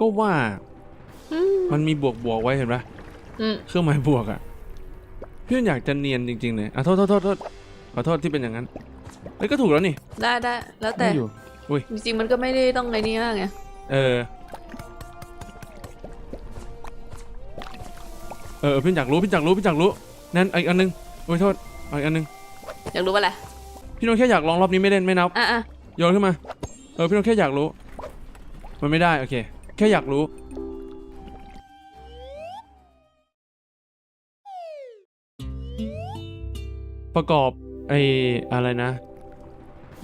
ก็ว่าอืมมันมีบวกบวกๆไว้เห็นปะอืมเครื่องหมายบวกอะพี่อยากจะเนียนจริงๆเลยอะโทษโทษโทษโทษขอโทษที่เป็นอย่างนั้นเอ้ยก็ถูกแล้วนี่ ได้ได้แล้วแต่ไม่อยู่จริงๆมันก็ไม่ได้ต้องไงนี่มากไงเออเออพี่อยากรู้พี่อยากรู้พี่อยากรู้นั่นอีกอันนึงโอ้ยโทษเอาอีกอันนึงอยากรู้ว่าอะไรพี่โนตแค่อยากลองรอบนี้ไม่เล่นไม่นับอะอะโยนขึ้นมาเออพี่โนตแค่อยากรู้ มันไม่ได้โอเค แค่อยากรู้ ประกอบไอ้อะไรนะ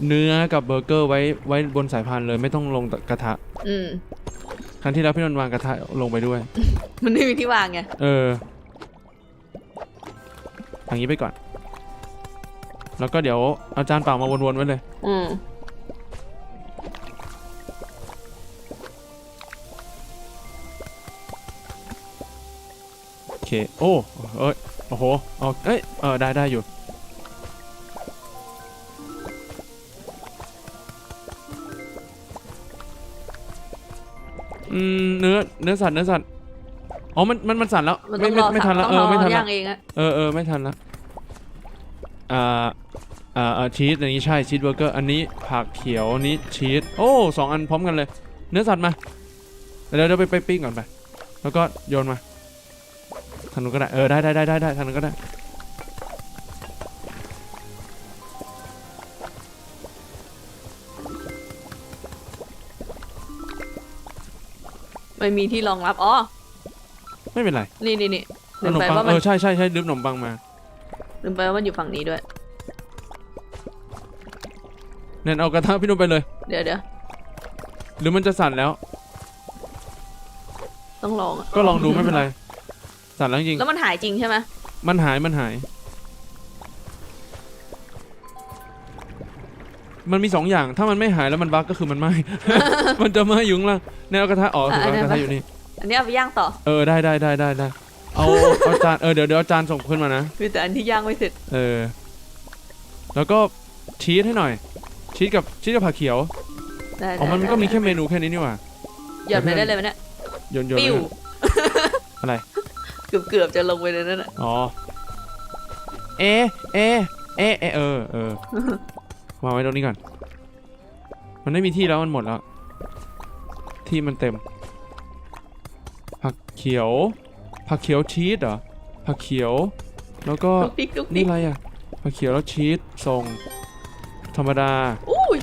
เนื้อกับเบอร์เกอร์ไว้ไว้บนสายพานเลยไม่ต้องลงกระทะ อืม ครั้งที่แล้วพี่นนท์วางกระทะลงไปด้วย มันไม่มีที่วางไง เอออย่างนี้ไปก่อน แล้วก็เดี๋ยวเอาจานเปล่ามาวนๆไว้เลย อืม โอเคโอ้เอ้ยโอ้โหเอาเอ้ยเออได้ได้อยู่อืมเนื้อเนื้อสัตว์เนื้อสัตว์อ๋อมันมันมันสั่นแล้วมันไม่ต้องไม่รอไม่ทันแล้วต้เอองรอไม่ทันย่าละงเองอะเออเออไม่ทันละอ่าอ่าอ่าชีสอันนี้ใช่ชีสเบอร์เกอร์อันนี้ผักเขียวอันนี้ชีสโอ้สองอันพร้อมกันเลย เนื้อสัตว์มาเดี๋ยวเดี๋ยวไปไปปิ้งก่อนไปแล้วก็โยนมาทางนู้นก็ได้เออได้ได้ได้ได้ได้ทางนู้นก็ได้ไม่มีที่รองรับอ๋อไม่เป็นไรนี่นี่นี่ขลืมนมไปปังว่าเอมันอใช่ใช่ใช่ลืมขนมปังมาลืมไปว่ามันอยู่ฝั่งนี้ด้วย เน้นเอากระทะพี่นุ่มไปเลย เดี๋ยวเดี๋ยวหรือมันจะสั่นแล้ว ต้องลองอะก็ลองดูไม่เป็นไร สั่นแล้วจริงแล้วมันหายจริงใช่ไหมมันหายมันหาย มันมีสองอย่าง ถ้ามันไม่หายแล้วมันบั๊กก็คือมันไหม้มันจะไหม้อยู่ข้างล่างเน้นเอากระทะอ๋อถูกแล้วกระทะอยู่นี่ อันนี้เอาไปย่างต่อ เออได้ได้ได้ได้ได้เอาเอาจานเออเดี๋ยวเดี๋ยวเอาจานส่งขึ้นมานะมีแต่อันที่ย่างไม่เสร็จ เออ แล้วก็ชีสให้หน่อย ชีสกับชีสกับผักเขียวได้อ๋อมันได้ก็มีได้แค่เมนูแค่นี้นี่หว่าหย่อนไปได้เลยไหมเนี่ยโยนโยนปิ้วไว้อะไร เกือบเกือบจะลงไปในนั้นอะอ๋อ เอะเอะเอะเอะเออเออวางไว้ตรงนี้ก่อน มันไม่มีที่แล้วมันหมดแล้ว ที่มันเต็ม ผักเขียว ผักเขียวชีสเหรอ ผักเขียว แล้วก็ลูกติ๊กลูกนี่ติ๊กอะไรอะ ผักเขียวแล้วชีสส่ง ธรรมดา อุ้ย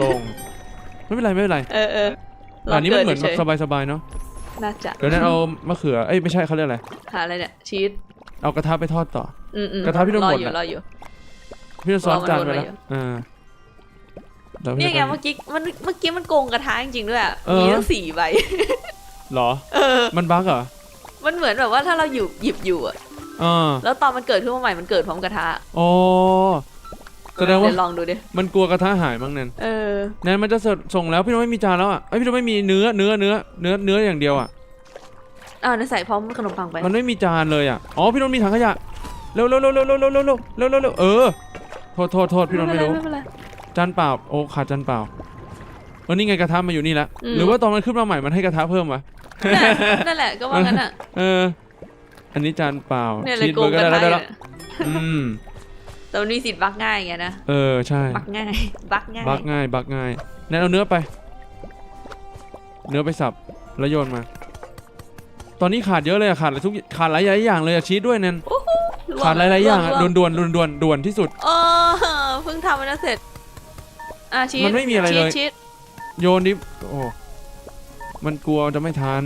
ส่ง ไม่เป็นไรไม่เป็นไร เออเออลอันนี้มันเหมือนกิแบบฉยสบายๆเนาะๆ น่าจะเดี๋ยวนั้นเอามะเขือเอ้ยไม่ใช่เขาเรียกอะไร หาอะไรเนี่ยชีสเอากระทะไปทอดต่อ อืมอืมกระทะพี่ต้องรอหมดอยู่อะรออยู่ พี่จะซ้อนรอมันจานวนไปไว้แล้วอยู่อ่าแล้วพี่นี่ไงจะเมื่อกี้มันเมื่อกี้มันโกงกระทะจริงๆด้วยอะเออ มีทั้งสี่ใบ เหรอ เออ มันบั๊กเหรอมันเหมือนแบบว่าถ้าเราอยู่หยิบอยู่อะอ่าแล้วตอนมันเกิดขึ้นมาใหม่มันเกิดพร้อมกระทะ อ๋อ แสดงว่า เดี๋ยวลองดูดิ มันกลัวกระทะหายมั้งแนนเออ แนนมันจะส่งแล้วพี่โน้ตไม่มีจานแล้วอะเอ้ยพี่โน้ตไม่มีเนื้อเนื้อเนื้อเนื้อเนื้ออย่างเดียวอะ อ่าในใส่พร้อมขนมปังไป มันไม่มีจานเลยอะ อ๋อพี่โน้ตมีถังขยะ เร็วเร็วเร็วเร็วเร็วเร็วเร็วเร็วเร็วเร็วเร็วเออ โทษโทษโทษพี่โน้ตไม่รู้ ไม่เป็นไร จานเปล่า โอ้ขาดจานเปล่าเออนี่ไงกระทะมาอยู่นี่ละ อืม หรือว่าตอนมันขึ้นมาใหม่มันให้กระทะเพิ่มวะ ไม่เป็นไรนั่นแหละก็ว่างั้นอะ เออ อันนี้จานเปล่าเนี่ยเลยชีสโกเบองร์เกกอระร์ได้ทะแล้วได้อแล้วยู่อืม แต่มันมีสิทธิ์บักง่ายไงนะ เออใช่ บักง่าย บักง่าย บักง่าย บักง่ายแนนเอาเนื้อไป เนื้อไปสับแล้วโยนมา ตอนนี้ขาดเยอะเลยอะขาดอะไรทุกขาดหลายๆอย่างเลยอะชีสด้วยแนนโอ้โหลวงขาดหลายๆอย่างอะลด่ววนงด่วนด่วนด่วนด่วนที่สุด เออเพิ่งทำมันแล้วเสร็จ อะชีสมันไม่มีอะไรเลย ชีสโยนดิโอ้มันกลัวจะไม่ทัน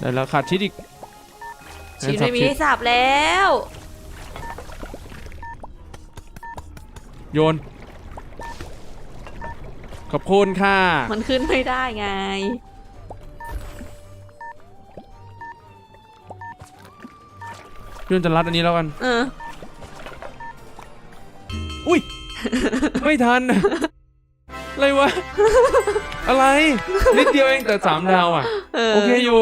ได้แล้วขาดชีสอีกชีสแนนสับไม่มีให้สับแล้ว โยน ขอบคุณค่ะ มันขึ้นไม่ได้ไงพี่นนท์จะรัดอันนี้แล้วกัน เออ อุ้ย ไม่ทัน อะไรวะ อะไร นิดเดียวเองแต่สามดาวอะ เออโอเคอยู่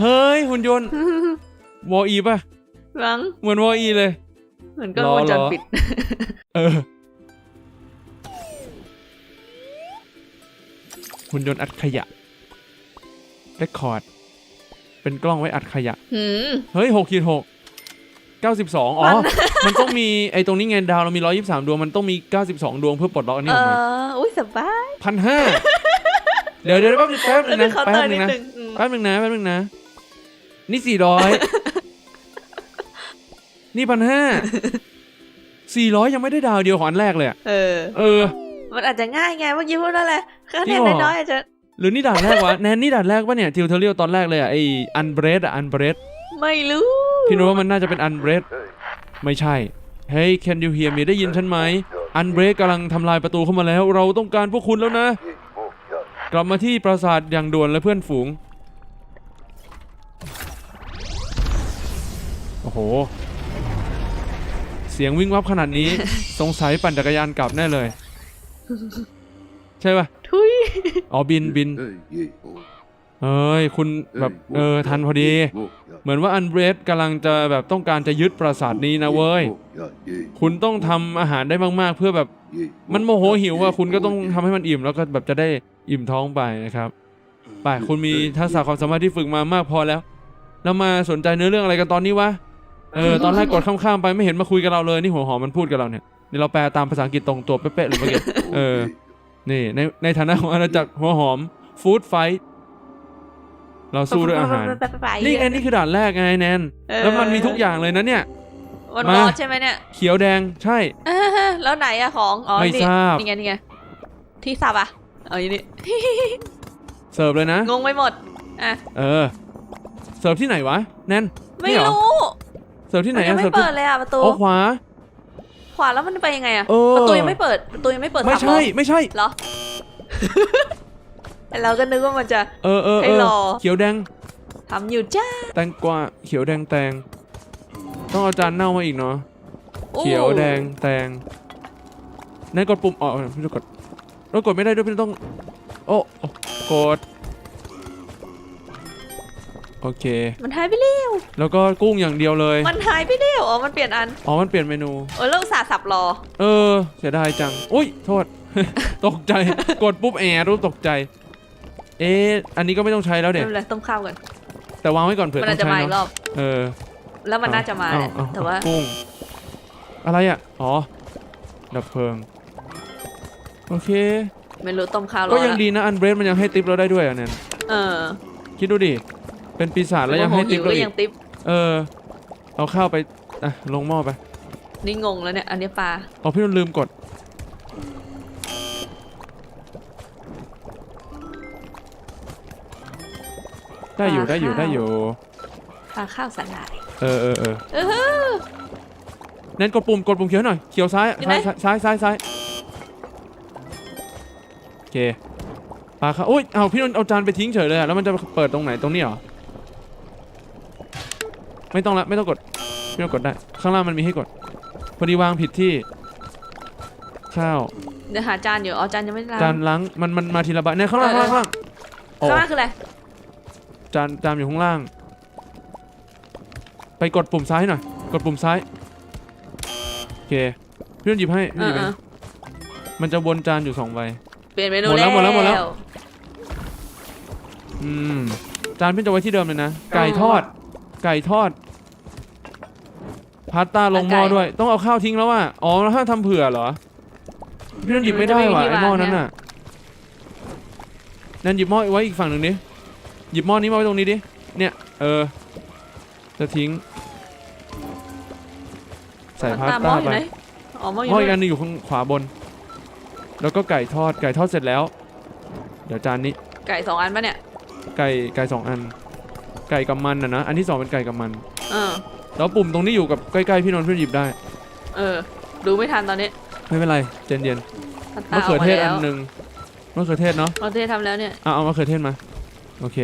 เฮ้ย หุ่นยนต์ วออีป่ะหวังเหมือนวออีเลย เหมือนก็รอ วงจรรอปิด เออ หุ่นยนต์อัดขยะเรคคอร์ด เป็นกล้องไว้อัดขยะ หืมเฮ้ยหกขีดหกเก้าสิบสองอ๋อ มันต้องมีไอ้ตรงนี้ไงดาวเรามีร้อยยี่สามดวง มันต้องมีเก้าสิบสองดวงเพื่อปลดล็อกอันเอนี้ออกมาออุ้ยสบายพันห้าเดี๋ยวเดี๋ยวแป๊บนึงแป๊บนึงแล้วนะเคาน์แป๊เตบอร์นึนิงดนะนึงอืมแป๊บนึงนะแป๊บนึงนะ นี่สี่ร้อยนี่พันห้าสี่ร้อยยังไม่ได้ดาวเดียวของอันแรกเลยอะเออ เออ มันอาจจะง่ายไงเมื่อกี้พูดนั่นแหละคะแนจรินงเหรอน้อยๆอาจจะหรือนี่ด่านแรกวะแนนนี่ด่านแรกปะเนี่ยทิวเทอเรียลตอนแรกเลยอะไออันเบรดอะอันเบรดไม่รู้พี่รู้ว่ามันน่าจะเป็นอันเบรดไม่ใช่เฮ้ย can you hear me ได้ยินฉันไหมอันเบรดกำลังทำลายประตูเข้ามาแล้ว เราต้องการพวกคุณแล้วนะ กลับมาที่ปราสาทอย่างด่วนและเพื่อนฝูง โอ้โห เสียงวิ่งวับขนาดนี้ สงสัยปั่นจักรยานกลับแน่เลย ใช่ป่ะทุยอ๋อบินบินเฮ้ย คุณแบบเออทันพอดี เหมือนว่าอันเบรดกำลังจะแบบต้องการจะยึดปราสาทนี้นะเว้ย คุณต้องทำอาหารได้มากๆ เพื่อแบบ มันโมโหหิวว่าคุณก็ต้องทำให้มันอิ่มแล้วก็แบบจะได้อิ่มท้องไปนะครับไปคุณมีทักษะความสามารถที่ฝึกมามากพอแล้ว แล้วมาสนใจเนื้อเรื่องอะไรกันตอนนี้วะ เออ ตอนแรกกดข้ามๆไปไม่เห็นมาคุยกับเราเลย นี่หัวหอมมันพูดกับเราเนี่ย นี่เราแปลตามภาษาอังกฤษตรงตัวเป๊ะๆเลยเมื่อกี้เออ นี่ในในฐานะของอาณาจักรหัวหอมฟู้ดไฟท์เราสู้ด้วยอาหารไปไปนี่ไงนี่คือด่านแรกไงแนน แล้วมันมีทุกอย่างเลยนะเนี่ยวันมาบอสใช่ไหมเนี่ย เขียวแดงใช่เออแล้วไหนอะของ อ๋อไม่นี่ทราบนี่ไงนี่ไง ที่สับอะเอาอย่างนี้ เสิร์ฟเลยนะ งงไปหมด อะ เออ เสิร์ฟที่ไหนวะ แนน ไม่นี่เหรอรู้ เสิร์ฟที่ไหนมัยัอะงไม่เสิร์ฟที่เปิดเลยอะประตูโอ้ขวา ขวาแล้วมันไปยังไงอะเออ ประตูยังไม่เปิดประตูยังไม่เปิดไม่สับใช่เหรอไม่ใช่ เหรอ แต่เราก็นึกว่ามันจะ เออเออให้เออรอเขียวแดง ทำอยู่จ้าแตงกวาเขียวแดงแตง ต้องเอาจานเน่ามาอีกเนาะอู้เขียวแดงแตงนั่นกดปุ่มอ๋อพี่ต้องกดเรากดไม่ได้ด้วยพี่ต้อง โอ้โอ้กด โอเค มันหายไปเร็ว แล้วก็กุ้งอย่างเดียวเลย มันหายไปเร็ว อ๋อ มันเปลี่ยนอัน อ๋อ มันเปลี่ยนเมนูโอ้ยแล้วอุตส่าห์สับรอ เออ เสียดายจัง อุ้ย โทษ ตกใจ กดปุ๊บแอร์รูปตกใจ เอ๊ะ อันนี้ก็ไม่ต้องใช้แล้วไม่เด็กเป็นไรต้มข้าวกัน แต่วางไว้ก่อนเผื่อมันต้อาอจงจะใช้มาอีกรเนาะอบ เออแล้วมันน่าจะมาแหละเอเอแต่ว่า กุ้ง อะไรอะ อ๋อ ดับเพลิง โอเค ไม่รู้ต้มข้าวรอก็ยังละดีนะ อันเบรดมันยังให้ติปเราได้ด้วยอะเนี่ย เออ คิดดูดิ เป็นปีศาจแล้วยังให้ติปโมโหิวเราก็อียักงติ๊บเออ เอาข้าวไปอะลงหม้อไป นี่งงแล้วเนี่ย อันนี้ปลาอ๋อพี่นนท์ลืมกด ได้อยู่ได้อยู่ได้อยู่ปลาข้าวสาหร่าย เออเออเออเออฮึนั่นกดปุ่มกดปุ่มเขียวหน่อยเขียวซ้ายอยู่ไหนซ้ายซ้ายซ้ายซ้ายโอเคปลาครับอุ้ยเอาพี่นนท์เอาจานไปทิ้งเฉยเลยอะแล้วมันจะเปิดตรงไหนตรงนี้เหรอ ไม่ต้องละไม่ต้องกดพี่นนท์กดได้ ข้างล่างมันมีให้กด พอดีวางผิดที่ ข้าว เดี๋ยวหาจานอยู่เอาจานยังไม่ล้างจานล้างมันมันมาทีละใบเนี่ยข้างล่างเออข้างล่างโอ้ข้างล่างคืออะไรจานจานอยู่ข้างล่าง ไปกดปุ่มซ้ายหน่อย กดปุ่มซ้าย โอเคพี่นนท์หยิบให้พี่เอนหยิอบเอให้อมันจะวนจานอยู่สองใบ เปลี่ยนเมนูหมดแล้วหมดแล้วหมดแล้ววอืมจานพี่จะไว้ที่เดิมเลยนะ ไก่ทอด ไก่ทอด พาสต้าลงหม้อด้วย ต้องเอาข้าวทิ้งแล้วว่ะอ๋อแล้วถ้าทำเผื่อเหรอพี่นั่นหยิบไม่ได้ว่ะไอ้หม้อนั้นน่ะนั่นหยิบหม้อไว้อีกฝั่งหนึ่งดิหยิบหม้อนี้มาไว้ตรงนี้ดิเนี่ยเออจะทิ้ง ใส่พาสหม้ต้าออยู่ไปไหนอ๋อหม้ออหยู่ม้ออีกไหนอันหนึงอยู่ข้างขวาบน แล้วก็ไก่ทอดไก่ทอดเสร็จแล้ว เดี๋ยวจานนี้ ไก่สองอันปะเนี่ยไก่ไก่สองอัน ไก่กับมันนะนะอันที่สองเป็นไก่กับมันเออ แล้วปุ่มตรงนี้อยู่กับใกล้ๆพี่นนท์พี่หยิบได้ เออ ดูไม่ทันตอนนี้ไม่เป็นไรเจนเย็นพัตมะตาเขือเทศกอัมานหนึ่งมะเขือเทศเนาะมะเขือเทศทำแล้วเนี่ยเอาเอามะเขือเทศมาโอเค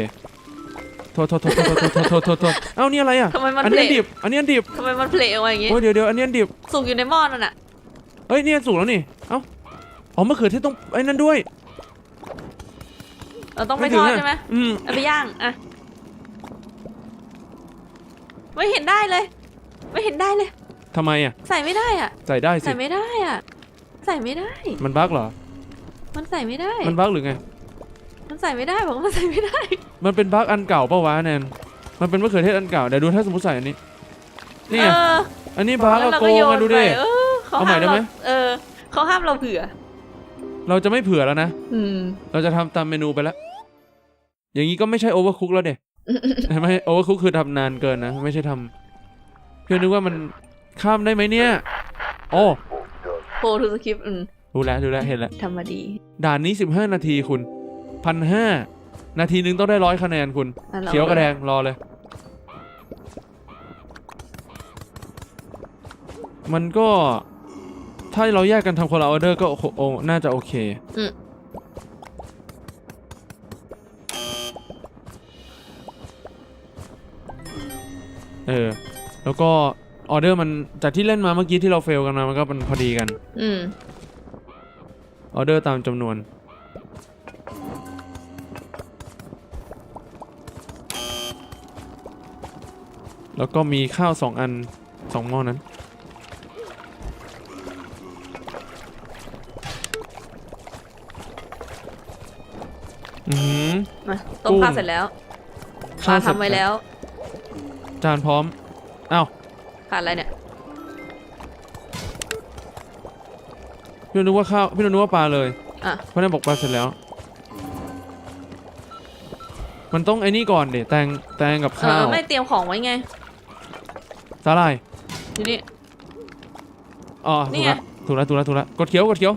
โทษโทษโทษโทษโทษโทษโทษโทษโทษเอ้านี่อะไรอะทำไมมันอันเพลนี้อันดิบอันนี้อันดิบทำไมมันเพลออกมาอย่างงี้โอ้ยเดี๋ยวเดี๋ยวอันนี้อันดิบสุกอยู่ในหม้อนั่นน่ะเฮ้ยนี่อันสุกแล้วนี่เอ้าอ๋อมะเขือเทศต้องไอ้นั่นด้วยเราต้องไปถึทอดะใช่ไหมอืมเอาไปย่างอะ ไม่เห็นได้เลย ไม่เห็นได้เลย ทำไมอะ ใส่ไม่ได้อะ ใส่ได้สิ ใส่ไม่ได้อะ ใส่ไม่ได้ มันบั๊กเหรอ มันใส่ไม่ได้ มันบั๊กหรือไง มันใส่ไม่ได้บอกว่ามันใส่ไม่ได้ มันเป็นบั๊กอันเก่าปะวะแนน มันเป็นมะเขือเทศอันเก่าเดี๋ยวดูถ้าสมมติใส่อันนี้ นี่ไงเอออันนี้บั๊กแล้อะวเราโกก็งโยอะนดูไปดิ เออเขาเอาใหม่ห้ามได้ไหมเราเออเขาห้ามเราเผื่อ เราจะไม่เผื่อแล้วนะ อืม เราจะทำตามเมนูไปแล้ว อย่างนี้ก็ไม่ใช่โอเวอร์คุกแล้วเด็ ไม่โอเวอร์คุกคือทำนานเกินนะ ไม่ใช่ทำเพื่อนนึกว่ามันข้ามได้ไหมเนี่ย โอ้โพทูสคริปอืมดูแล้วดูแล้วเห็นแล้วทำมาดี ด่านนี้ 15 นาทีคุณพันห้านาทีหนึงต้องได้ร้อยคะแนนคุณ อะรา เขียวกระแดงรอเลย มันก็ ถ้าเราแยกกันทำคนละออเดอร์ก็โอโอน่าจะโอเค อืม เออ แล้วก็ออเดอร์มันจากที่เล่นมาเมื่อกี้ที่เราเฟลกันมามันก็มันพอดีกัน อืม ออเดอร์ตามจำนวน แล้วก็มีข้าวสองอันสองหม้อนั้น อือหือ มาต้มกุ้งข้าวเสร็จแล้วข้าปลาวเสร็จทำไว้แล้ว จานพร้อมอ้าวขาดอะไรเนี่ย พี่นึกว่าข้าวพี่นึกว่าปลาเลยอะ เพราะนั่นบอกปลาเสร็จแล้ว มันต้องไอ้นี่ก่อนเดี๋ยแตงแตงกับเอข้าอ วไม่เตรียมของไว้ไง สาหร่ายทีนี้ อ๋อนี่ถูกไงแล้วถูกแล้วถูกแล้วถูกแล้วกดเขียวกดเขียว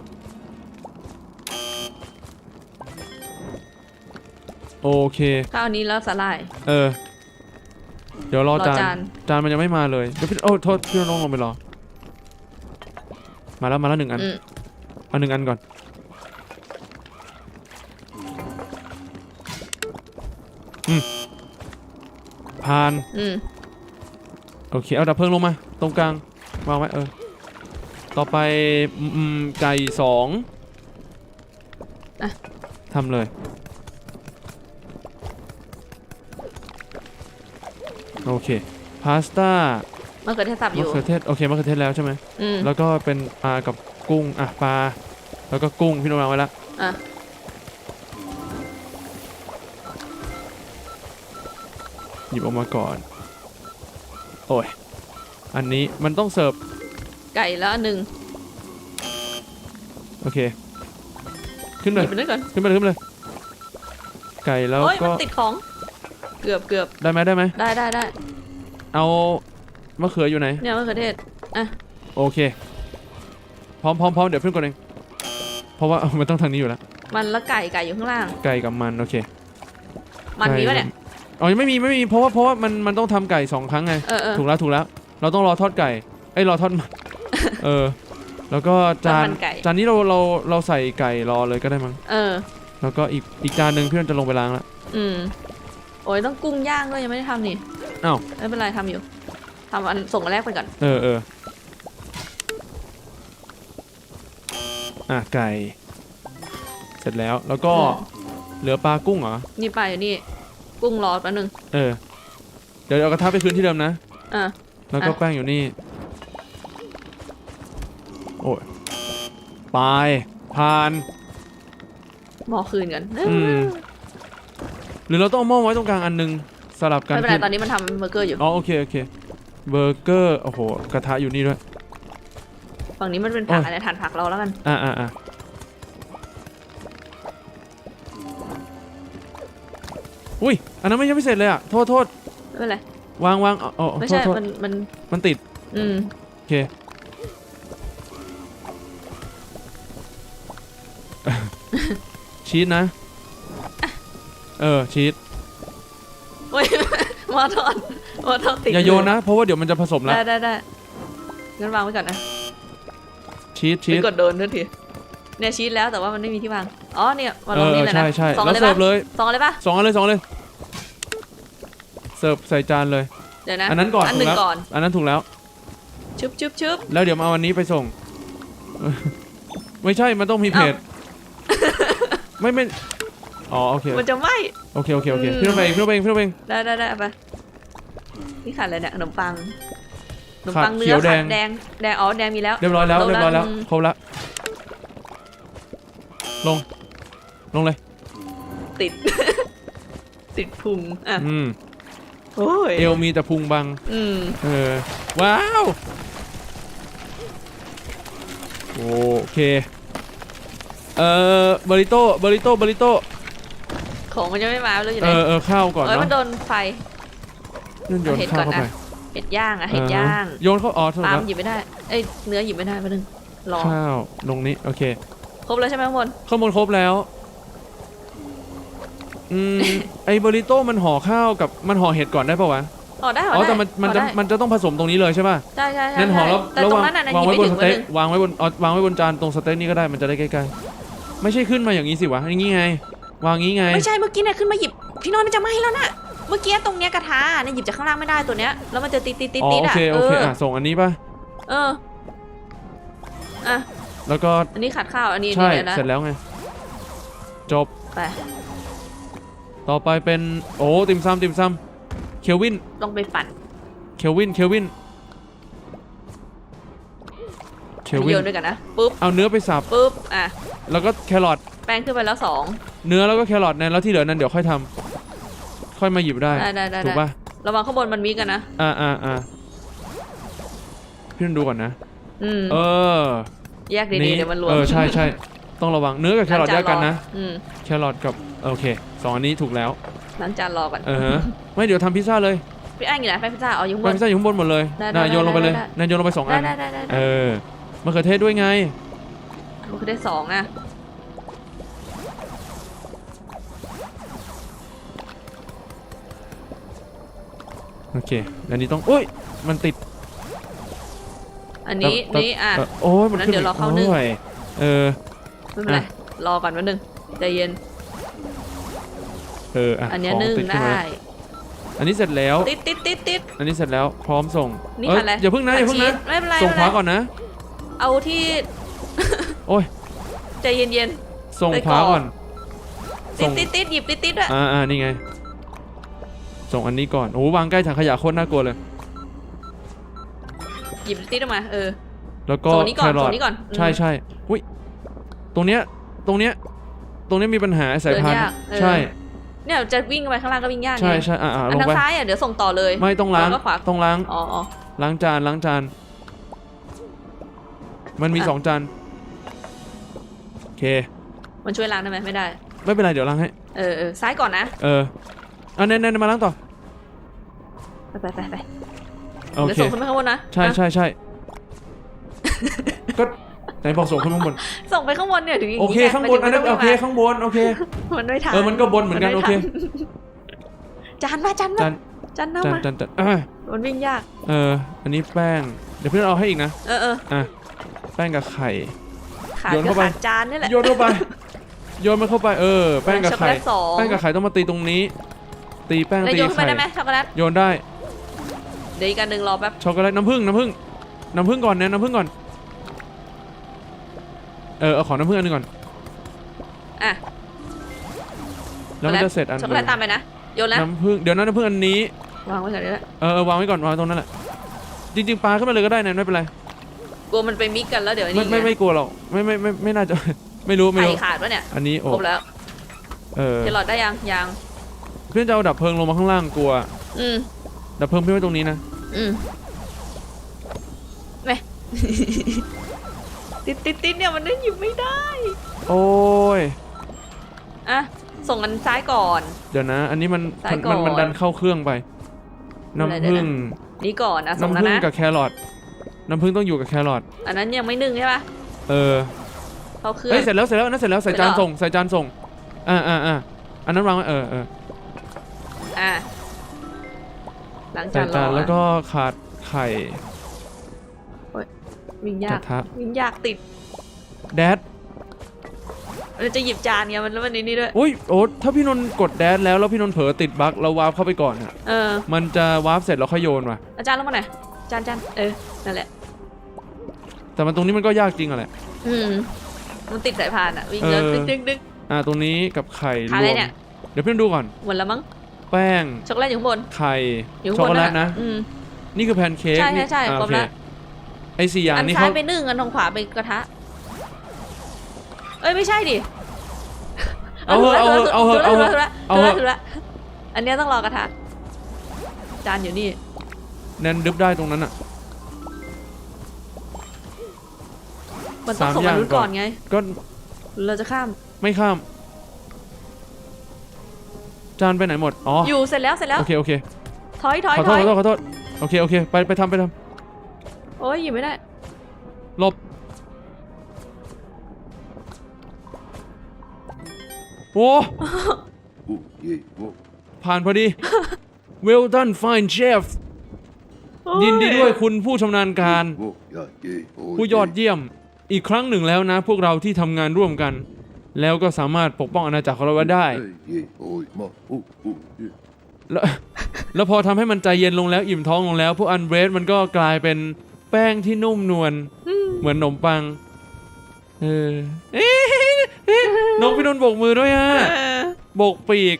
โอเค ข้าวนี้แล้วสาหร่าย เออเดี๋ยวรอรอจานจาน จานมันยังไม่มาเลยเดี๋ยวพี่โอ้โทษพี่น้องลงไปรอ มาแล้วมาแล้วหนึ่งอัน อืม เอาหนึ่งอันก่อน อืมผ่าน อืม โอเค เอาดับเพลิงลงมา ตรงกลางวางไว้เออ ต่อไปอืมไก่สองอะ ทำเลย โอเคพาสต้ามะเขือเทศสับอมะยู่ เขือเทศโอเคมะเขือเทศแล้วใช่ไหมอืมแล้วก็เป็นปลากับกุ้งอะปลาแล้วก็กุ้งพี่โนวางไว้แล้วอะหยิบออกมาก่อน โอ้ยอันนี้มันต้องเสิร์ฟไก่แล้วอันหนึ่งโอเค ขึ้นหเลยิยบไปด้วยก่อนขึ้นไปเลยขึ้นไปเลยไก่แล้วโอ้ยก็มันติดของ เกือบเกือบได้ไหมได้ไหมได้ได้ได้เอามะเขืออยู่ไหนเนี่ยมะเขือเทศอะโอเค พร้อมพร้อมพร้อมเดี๋ยวเพื่อนกดเองเพราะว่ามันต้องทางนี้อยู่แล้วมันและไก่ไก่อยู่ข้างล่าง ไก่กับมันโอเคมันมีปะเนี่ยอ๋อยังไม่มีไม่มีเพราะว่าเพราะว่ามันมันต้องทำไก่สองครั้งไงเออเออถูกแล้วถูกแล้ว เราต้องรอทอดไก่เอ้ยรอทอดมันเออ แล้วก็จานทอดมันไก่จานนี้เราเราเราใส่ไก่รอเลยก็ได้มั้งเออ แล้วก็อีกอีกจานหนึ่งพี่นนท์จะลงไปล้างแล้วอืม โอ้ยต้องกุ้งย่างด้วยยังไม่ได้ทำนี่อ้าว ไม่เป็นไรทำอยู่ทำอันส่งอันแรกไปก่อน เออเอออะไก่ เสร็จแล้วแล้วก็อืมเหลือปลากุ้งเหรอ นี่ปลาอยู่นี่ กุ้งรอแป๊บนึง เออ เดี๋ยวเอากระทะไปคืนที่เดิมนะ อะ แล้วก็อะ แป้งอยู่นี่ โอ้ยไปผ่าน หมอคืนกันอืม หรือเราต้องเอาหม้อไว้ตรงกลางอันหนึงสลับกันไม่เป็นไรขึ้ตอนนี้มันทำเบอร์เกอร์อยู่อ๋อโอเคโอเคเบอร์เกอร์โอ้โหกระทะอยู่นี่ด้วยฝั่งนี้มันเป็นผักโอ้ยอะไรทานผักเราแล้วกันอ่าอ่าอ่าอุ้ยอันนั้นไม่ยังไม่เสร็จเลยอะโทษโทษไม่เป็นไรวางวางอ๋ออ๋อไม่โทใช่ษโทษมันมันมันติดอืมโอเคชีสนะ เออชีสโอ้ยหมอทอดหมอทอดติดอย่าโยนนะ เพราะว่าเดี๋ยวมันจะผสมแล้วได้ได้ได้งั้นวางไว้ก่อนนะชีสชีไม่สกดโดนทุกทีเนี่ยชีสแล้วแต่ว่ามันไม่มีที่วางอ๋อเนี่ยมาเอลงอนี่เลยนะใช่ใช่สองแล้วเลยเสิปะร์ฟเลยสองเลยปะสองอันเลยสองอันเลยเสิร์ฟใส่จานเลยเดี๋ยวนะอันนั้นก่อนอันหนึ่ถูงกแล้วก่อนอันนั้นถูกแล้วชึบชึบชึบแล้วเดี๋ยวมาเอาอันนี้ไปส่ง ไม่ใช่มันต้องมีเพจไม่ไม่ อ๋อโอเคมันจะไหมโอเคโอเคโอเคอืมพี่ต้องไปเองพี่ต้องไปเองพี่ต้องไปเอง ได้ได้ได้เอาไปนี่ขาดอะไรเนี่ยขนมปังขนมขาดปังเนื้เขีอยวแดขางดแดงแดงอ๋อแดงมีแล้วเรียบร้อยแล้วคเรียบร้อยแล้วมครบละลง ลงเลย ติด ติดพุงอะอืมโอ้ยเอวมีแต่พุงบัง อืมเออว้าวโอเคเอ่อบริโต้บริโต้บริโต้ ของมันยังไม่มาเลยอยู่ไหเอนอเออข้าวก่อนเอ้ยเนาะมันโดนไฟ นั่นโยนเอาเห็ดข้าวก่อนเข้าไปนะ เห็ดย่างอะเห็ดย่างเออโยนเข้าอ๋อถูกปลาแล้วมันหยิบไม่ได้ เอ้ยเนื้อหยิบไม่ได้มาหนึ่งรอข้าวลงนี้โอเค ครบแล้วใช่ไหมข้างบน ข้างบนครบแล้ว อืม ไอ้บริโต้มันห่อข้าวกับมันห่อเห็ดก่อนได้ปะวะ อ๋อได้อ๋อแต่มันมันจะได้มันจะต้องผสมตรงนี้เลยใช่ป่ะใช่ใช่ใช่งั้นห่อแล้วแต่แล้วตรวางงนั้นน่ะวางหยิบไว้ไม่บนถึสงเต็กมาหนึ่งวางไว้บนอ๋อวางไว้บนจานตรงสเต็กนี่ก็ได้มันจะได้ใกล้ๆ ไม่ใช่ขึ้นมาอย่างนี้สิวะอย่างงี้ไง วางงี้ไง ไม่ใช่เมื่อกี้เนี่ยขึ้นมาหยิบพี่นนท์มันจะไหม้แล้วน่ะเมื่อกี้ตรงเนี้ยกระทะเนี่ยหยิบจากข้างล่างไม่ได้ตัวเนี้ยแล้วมันจะติดติดติดอ๋อติดโออะเคโอเคเอออะส่งอันนี้ป่ะ เอออะแล้วก็อันนี้ขาดข้าวอันนี้ใช่นี่นะเสร็จแล้วไง จบไปต่อไปเป็นโอ้ติมซัมติมซัมเคลวินลงไปปั่นเคลวินเคลวินเคลวิโยนนด้วยกันนะปุ๊บเอาเนื้อไปสับ ปุ๊บอะแล้วก็แครอท แป้งขึ้นไปแล้วสอง เนื้อแล้วก็แครอทเนี่ยแล้วที่เหลือนั้นเดี๋ยวค่อยทำค่อยมาหยิบได้ได้ได้ได้ ถูกได้ป่ะระวังข้างบนมันมีกันนะ อ่าอ่าอ่าพี่ต้องดูก่อนนะ อืม เออแยกดีๆเดี๋ยวมันรวมเออใช่ใช่ต้องระวังเนื้อกับแครอทแยกกันนะอืมแครอทกับโอเคสองอันนี้ถูกแล้วล้างจานรอก่อนเออฮะไม่เดี๋ยวทำพิซซ่าเลยพี่อ้างอยู่ไหนแป้งพิซซ่าเอาอยู่ข้างบแป้งนพิซซ่าอยู่ข้างบนหมดเลยได้ได้นายโยนลงไปเลยได้ได้นายโยนลงไปสองได้อันได้ได้ได้ เออมะเขือเทศด้วยไงมันคือได้สองอะ โอเค อันนี้ต้องอุ้ย มันติดอันนี้แต่นี่อะเโอ้ยมันงั้นขึ้นเดี๋ยวรอเข้านึ่ง โอ้ยเออ ไม่เป็นไรอะ รอก่อนวันหนึ่งใจเย็น เอออะอันเนี้ยของนึ่งติดขึ้นได้ มาอันนี้เสร็จแล้ว ติดติดติดติด อันนี้เสร็จแล้วพร้อมส่งนี่เอ้ยผัดอะไรอย่าเพิ่งนะอย่าเพิ่งผันะดชีสไม่เป็นไรส่งไม่ขเป็วานไร ก่อนนะ เอาที่ โอ้ย ใจเย็นเย็นส่งไปขวาก่ก่ออน ๆ ติส่ดงติดติดหยิบติดติดอะอ่าอ่านี่ไง ส่งอันนี้ก่อน โอ้โหวางใกล้ถังขยะโคตรน่ากลัวเลย หยิบติดติดออกมา เออแล้วก็ส่งนี้ก่อนแครอส่ทงนี้ก่อนอืมใช่ใช่อุ้ยตรงเนี้ยตรงเนี้ยตรงเนี้ยมีปัญหาสายพันธุ์ เดินยากเออใช่เนี่ยจะวิ่งไปข้างล่างก็วิ่งยากไงใช่ใช่อ่าอ่าอัลนงทางไป ซ้ายอะเดี๋ยวส่งต่อเลย ไม่ต้องล้างแล้วก็ขวา ต้องล้างอ๋ออ๋อ ล้างจานล้างจาน มันมีอะ สองจานโอเค มันช่วยล้างได้ไหมไม่ได้ ไม่เป็นไรเดี๋ยวล้างให้ เออเออซ้ายก่อนนะ เออเอาเน้นๆมาล้างต่อไป ไปไปไปโอเดี๋ยวเคส่งขึ้นไปข้างบนนะใช่นะใช่ใช่ก็ไหนบอกส่งขึ้นข้างบนส่งไปข้างบนเนี่ยถึงย่โอเคไข้างบนอันนั้นมัโอเคไม่ข้างบนโอเค มันไม่ทันเออมันก็บนเหมือนกันไทัโอเค จานมาจานมาจาน จานน้ำจานมาจานจานอะมันวิ่งยาก เอออันนี้แป้ง เดี๋ยวเพื่อนเอาให้อีกนะเออเอออะแป้งกับไข่ ขาดโยนก็เข้าไป ขาดจานนี่แหละ โยนเข้าไปโยนมันเข้าไปเออ แป้งกับช็อกโกไข่แลตสอง แป้งกับไข่ต้องมาตีตรงนี้ ตีแป้งแล้วตีโยนขึ้นไปไข่ได้ไหมช็อกโกแลตโยนได้ เดี๋ยวอีกอันหนึ่งรอแป๊บช็อกโกแลตน้ำผึ้งน้ำผึ้งน้ำผึ้งก่อนเนี่ยน้ำผึ้งก่อน เออเอาของน้ำผึ้งอันหนึงก่อน อะแล้วมันจะเสร็จอันหช็อกนึโกแลตงตามไปนะโยนแล้วน้ำผึ้งเดี๋ยวนะน้ำผึ้งอันนี้ วางไว้ก่อนเดี๋ยวนะเออเออวางไว้ก่อนวางไว้ตรงนั้นแหละ จริง ๆปลาขึ้นมาเลยก็ได้นะไม่เป็นไร กลัวมันไปมิกกันแล้วเดี๋ยวอันไม่นี้ไม่ไม่กลัวหรอกไม่ไม่ไม่ไม่น่าจะ ไม่รู้ไม่ไข่รู้ ขาดวะเนี่ยอันนี้คโอ้รบแล้วเออเจลอดได้ยังยังเพื่อนจะเอาดับเพลิงลงมาข้างล่างกลัว อืม ดับเพลิงพี่ไว้ตรงนี้นะอืมไม่ติดติดติดเนี่ยมันได้หยิบไม่ได้ โอ้ยอะ ส่งกันซ้ายก่อน เดี๋ยวนะ อันนี้มันซ้ายมันก่อนมันดันเข้าเครื่องไป น้ำผึ้งนี่ก่อนอะส่งน้ำแล้วผึ้งนะ กับแครอทน้ำผึ้งต้องอยู่กับแครอทอันนั้นยังไม่นึ่งใช่ปะเออเข้าเครื่องเฮ้ยเสร็จแล้วเสร็จแล้วอันนั้นเสร็จแล้วใส่เสร็จจานแล้ว ส่งใส่จานส่งอ่าอ่าอ่าอันนั้นวางไว้เออเอออะ ล้างใส่จานรจาอนแล้วก็ขาดไข่วิ่งกยากระทะวิ่งยากติดแดดเราจะหยิบจานไงมันแล้วมันนี่ด้วยอุ้ยโอ้ถ้าพี่นนท์กดแดดแล้วแล้วพี่นนท์เผลอติดบั๊กแล้ววาร์ปเข้าไปก่อนอะเออ มันจะวาร์ปเสร็จแล้วค่อยโยนว่ะอาจารย์ลงมาหน่อยจานจานเออนั่นแหละ แต่มันตรงนี้มันก็ยากจริงอะแหละอืมมันติดสายพานอะวิ่งแล้วเออดึกดึกดึกอ่าตรงนี้กับไข่รขาอะไรวมเนี่ยเดี๋ยวพี่นนท์ดูก่อนหมดแล้วมั้ง แป้ง ช็อกโกแลตอยู่ข้างบน ไข่ อยู่ช็อกข้างโกบนแลตนะ อืม นี่คือแพนเค้กใช่นี่ใช่ใช่อ่าครโอบเคแล้วไอ้สี่อย่างอันนี้ซ้ายเขา ไปนึ่งอันทางขวาไปกระทะ เอ้ยไม่ใช่ดิเอาเถอะเอาเถอะเอาเถอะเอาเถอะเอาเอาเถอะถูกละอันเนี้ยต้องรอกระทะ จานอยู่นี่ แนนดึบได้ตรงนั้นอะ มันต้องสามส่งอย่ามงนุษย์ก่ก่ออนน ไง ก็หรือเราจะข้ามไม่ข้าม จานไปไหนหมด อ๋อ อยู่เสร็จแล้วเสร็จแล้ว โอเค โอเค ถอยถอยขอถโทษอยขอโทษ ขอโทษ โอเค โอเค ไป ไปทำไปทโอ้ยหยิบไม่ได้ำหลบ โอ้ Oh, yeah, whoa. ผ่านพอดี well done fine chef ยินดีด้วยคุณผู้ชำนาญการ Whoa, yeah, yeah, oh, ผู้ยอด yeah. เยี่ยม อีกครั้งหนึ่งแล้วนะ พวกเราที่ทำงานร่วมกัน แล้วก็สามารถปกป้องอาณาจักรของเราไว้ได้ แล้วแล้วพอทำให้มันใจเย็นลงแล้วอิ่มท้องลงแล้ว พวกอันเบรดมันก็กลายเป็นแป้งที่นุ่มนวลเหมือนขนมปัง เออเอ๊ะเอ๊ะน้องพี่นนท์โบกมือด้วยอะโบกปีก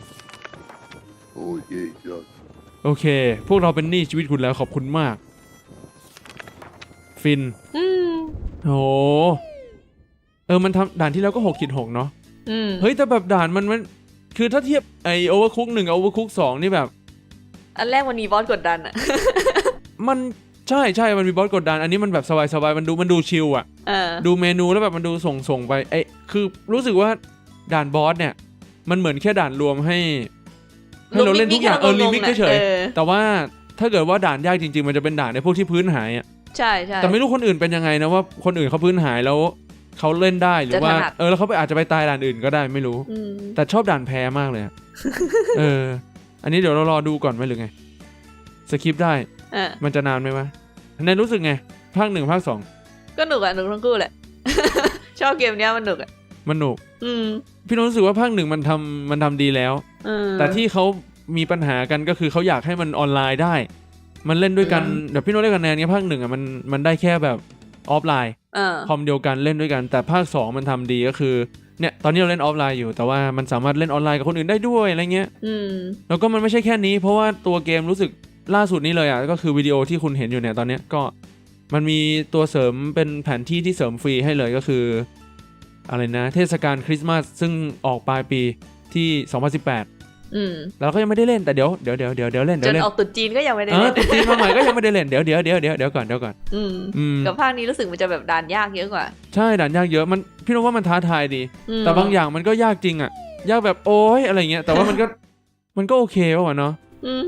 โอเค พวกเราเป็นหนี้ชีวิตคุณแล้วขอบคุณมาก ฟิน อืม โห เออมันทำด่านที่แล้วก็หกขีดหกเนาะอืมเฮ้ยแต่แบบด่านมันมัน คือถ้าเทียบไอโอเวอร์คุกหนึ่งกับโอเวอร์คุกสองนี่แบบ อันแรกมันมีบอสกดดันอะมันใช่ใช่มันมีบอสกดดัน อันนี้มันแบบสบายๆมันดูมันดูชิลอะเออดูเมนูแล้วแบบมันดูส่งส่งไปไอ้คือรู้สึกว่าด่านบอสเนี่ย มันเหมือนแค่ด่านรวมให้ให้เราเล่นทุกอย่างเออลิมิกเฉยออๆแต่ว่าถ้าเกิดว่าด่านยากจริง ๆ มันจะเป็นด่านในพวกที่พื้นหายอะใช่ใช่แต่ไม่รู้คนอื่นเป็นยังไงนะว่าคนอื่นเขาพื้นหายแล้ว เขาเล่นได้หรือว่า จะถนัด เออแล้วเขาไปอาจจะไปตายด่านอื่นก็ได้ไม่รู้ อืมแต่ชอบด่านแพ้มากเลยอะ เออ อันนี้เดี๋ยวเรารอดูก่อนไหมหรือไงสคริปต์ได้เออมันจะนานไหมวะในรู้สึกไงภาคหนึ่งภาคสองก็หนุกอะหนุกทั้งคู่แหละ ชอบเกมเนี้ยมันหนุกอะมันหนุกอืมพี่โน้ตรู้สึกว่าภาคหนึ่งมันทำมันทำดีแล้ว เออ แต่ที่เขามีปัญหากันก็คือเขาอยากให้มันออนไลน์ได้ มันเล่นด้วยกันอืมเดี๋ยวพี่โน้ตเล่นกับแนนเนี้ยภาคหนึ่งอะมันมันได้แค่แบบ ออฟไลน์เออคอมเดียวกันเล่นด้วยกัน แต่ภาคสองมันทำดีก็คือเนี่ยตอนนี้เราเล่นออฟไลน์อยู่แต่ว่ามันสามารถเล่นออนไลน์กับคนอื่นได้ด้วยอะไรเงี้ยอืมแล้วก็มันไม่ใช่แค่นี้ เพราะว่าตัวเกมรู้สึกล่าสุดนี้เลยอะก็คือวิดีโอที่คุณเห็นอยู่เนี่ยตอนเนี้ยก็มันมีตัวเสริมเป็นแผนที่ที่เสริมฟรีให้เลยก็คืออะไรนะ เทศกาลคริสต์มาสซึ่งออกปลายปีที่ 2018 อืมแล้วก็ยังไม่ได้เล่นแต่เดี๋ยวเดี๋ยวเดี๋ยวเดี๋ยวเดี๋ยวเล่นจเดี๋ยนวเล่นออกตรุ๊จีนก็ยังไม่ได้เออเล่นตุ๊จีนมาใหม่ก็ยังไม่ได้เล่นเดี๋ยวเดี๋ยวเดี๋ยวเดี๋ยวเดี๋ยวก่อนเดี๋ยวก่อนอืมอืมกับภาคนี้รู้สึกมันจะแบบด่านยากเยอะกว่า ใช่ด่านยากเยอะมันพี่นึกว่ามันท้าทายดีอืมแต่บางอย่างมันก็ยากจริงอะ ยากแบบโอ้ยอะไรเงี้ยแต่ว่ามันก็มันก็โอเคป่ะวะเนาะอืม